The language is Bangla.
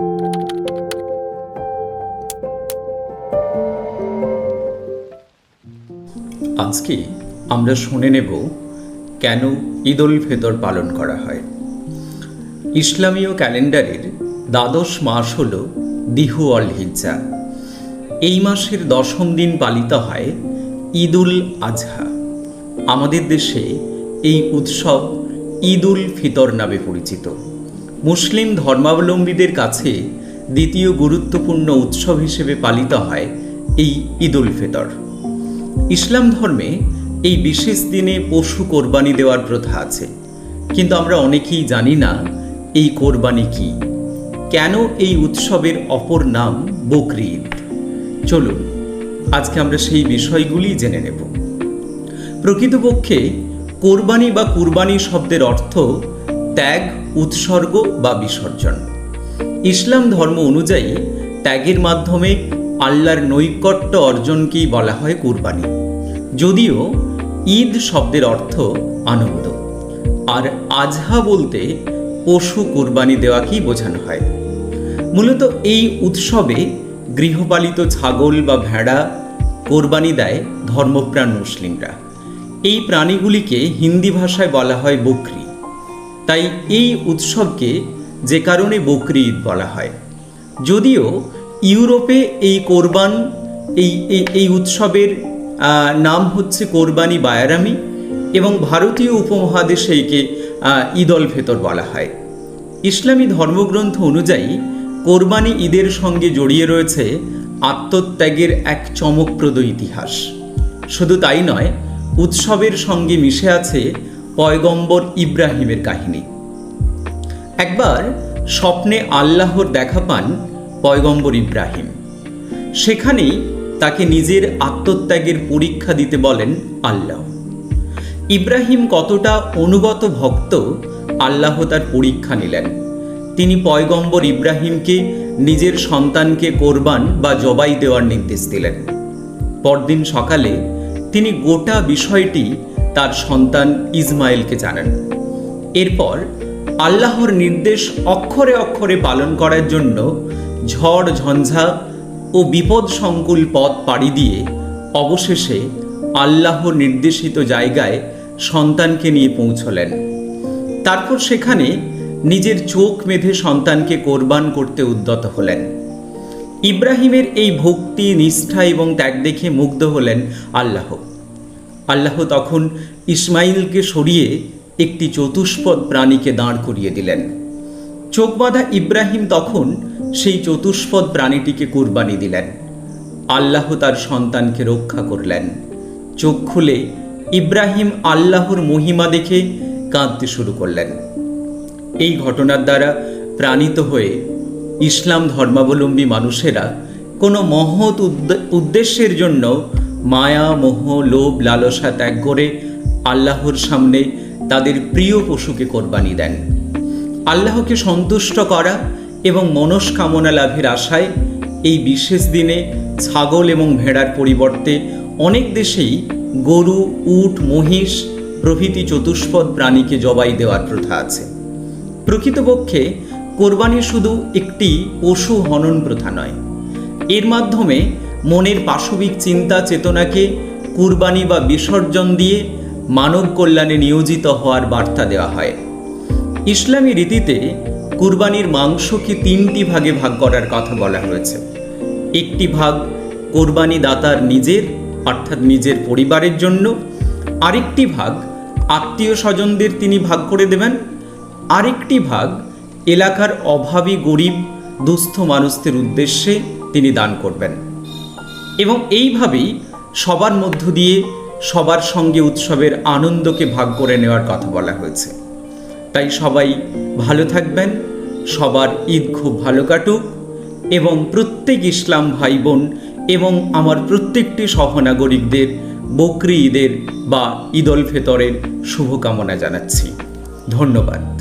আজকে আমরা শুনে নেব কেন ঈদ উল ফিতর পালন করা হয়। ইসলামীয় ক্যালেন্ডারের দ্বাদশ মাস হল দিহু অল হিজ্জা। এই মাসের দশম দিন পালিত হয় ঈদ উল আজহা। আমাদের দেশে এই উৎসব ঈদ উল ফিতর নামে পরিচিত। মুসলিম ধর্মাবলম্বীদের কাছে দ্বিতীয় গুরুত্বপূর্ণ উৎসব হিসেবে পালিত হয় এই ঈদ উল ইসলাম ধর্মে এই বিশেষ দিনে পশু কোরবানি দেওয়ার প্রথা আছে। কিন্তু আমরা অনেকেই জানি না এই কোরবানি কি। কেন এই উৎসবের অপর নাম বকরি ঈদ? চলুন, আজকে আমরা সেই বিষয়গুলি জেনে নেব। প্রকৃতপক্ষে কোরবানি বা কুরবানি শব্দের অর্থ ত্যাগ, উৎসর্গ বা বিসর্জন। ইসলাম ধর্ম অনুযায়ী ত্যাগের মাধ্যমে আল্লাহর নৈকট্য অর্জনকেই বলা হয় কুরবানি। যদিও ঈদ শব্দের অর্থ আনন্দ। আর আজহা বলতে পশু কুরবানি দেওয়াকেই বোঝানো হয়। মূলত এই উৎসবে গৃহপালিত ছাগল বা ভেড়া কোরবানি দেয় ধর্মপ্রাণ মুসলিমরা। এই প্রাণীগুলিকে হিন্দি ভাষায় বলা হয় বকরি। তাই এই উৎসবকে যে কারণে বকরি ঈদ বলা হয়। যদিও ইউরোপে এই কোরবান এই এই- উৎসবের নাম হচ্ছে কোরবানি বায়ারামি এবং ভারতীয় উপমহাদেশে একে আহ, ঈদ অল ফেতর বলা হয়। ইসলামী ধর্মগ্রন্থ অনুযায়ী কোরবানি ঈদের সঙ্গে জড়িয়ে রয়েছে আত্মত্যাগের এক চমকপ্রদ ইতিহাস। শুধু তাই নয় উৎসবের সঙ্গে মিশে আছে পয়গম্বর ইব্রাহিমের কাহিনী। একবার স্বপ্নে আল্লাহর দেখা পান পয়গম্বর ইব্রাহিম। সেখানেই তাকে নিজের আত্মত্যাগের পরীক্ষা দিতে বলেন আল্লাহ। ইব্রাহিম কতটা অনুগত ভক্ত, আল্লাহ তার পরীক্ষা নিলেন। তিনি পয়গম্বর ইব্রাহিমকে নিজের সন্তানকে কোরবান বা জবাই দেওয়ার নির্দেশ দিলেন। পরদিন সকালে তিনি গোটা বিষয়টি তার সন্তান ইসমাইলকে জানান। এরপর আল্লাহর নির্দেশ অক্ষরে অক্ষরে পালন করার জন্য ঝড়, ঝঞ্ঝা ও বিপদ সংকুল পথ পাড়ি দিয়ে অবশেষে আল্লাহর নির্দেশিত জায়গায় সন্তানকে নিয়ে পৌঁছলেন। তারপর সেখানে নিজের চোখ মেধে সন্তানকে কোরবান করতে উদ্যত হলেন। ইব্রাহিমের এই ভক্তি, নিষ্ঠা এবং ত্যাগ দেখে মুগ্ধ হলেন আল্লাহ। আল্লাহ তখন ইসমাইলকে সরিয়ে একটি চতুষ্পদ প্রাণীকে দাঁড় করিয়ে দিলেন। চোখ বাঁধা ইব্রাহিম তখন সেই চতুষ্পদ প্রাণীটিকে কুরবানি দিলেন। আল্লাহ তার সন্তানকে রক্ষা করলেন। চোখ খুলে ইব্রাহিম আল্লাহর মহিমা দেখে কাঁদতে শুরু করলেন। এই ঘটনার দ্বারা প্রাণিত হয়ে ইসলাম ধর্মাবলম্বী মানুষেরা কোনো মহৎ উদ্দে- উদ্দেশ্যের জন্য মায়া, মোহ, লোভ, লালসা ত্যাগ করে আল্লাহর সামনে তাদের প্রিয় পশুকে কোরবানি দেন। আল্লাহকে সন্তুষ্ট করা এবং মনস্কামনা লাভের আশায় এই বিশেষ দিনে ছাগল এবং ভেড়ার পরিবর্তে অনেক দেশেই গরু, উট, মহিষ প্রভৃতি চতুষ্পদ প্রাণীকে জবাই দেওয়ার প্রথা আছে। প্রকৃতপক্ষে কোরবানি শুধু একটি পশু হনন প্রথা নয়, এর মাধ্যমে মনের পাশবিক চিন্তা চেতনাকে কুরবানি বা বিসর্জন দিয়ে মানব কল্যাণে নিয়োজিত হওয়ার বার্তা দেওয়া হয়। ইসলামী রীতিতে কুরবানির মাংসকে তিনটি ভাগে ভাগ করার কথা বলা হয়েছে। একটি ভাগ কোরবানি দাতার নিজের, অর্থাৎ নিজের পরিবারের জন্য। আরেকটি ভাগ আত্মীয় স্বজনদের তিনি ভাগ করে দেবেন। আরেকটি ভাগ এলাকার অভাবী গরিব, দুস্থ মানুষদের উদ্দেশ্যে তিনি দান করবেন। এবং এইভাবেই সবার মধ্য দিয়ে সবার সঙ্গে উৎসবের আনন্দকে ভাগ করে নেওয়ার কথা বলা হয়েছে। তাই সবাই ভালো থাকবেন, সবার ঈদ খুব ভালো কাটুক এবং প্রত্যেক ইসলাম ভাই বোন এবং আমার প্রত্যেকটি সহনাগরিকদের বকরি ঈদের বা ঈদ ফেতরের শুভকামনা জানাচ্ছি। ধন্যবাদ।